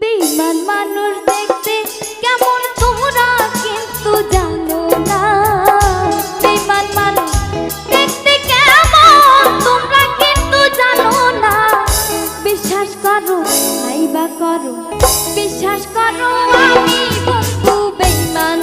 বেইমান মানুষ দেখতে কেমন তোমরা কিন্তু জানো না। বেইমান মানুষ দেখতে কেমন তোমরা কিন্তু জানো না। বিশ্বাস করো করো, বিশ্বাস করো আমি বন্ধু বেমান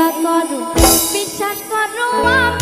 বা করো বিশ্বাস করো আমার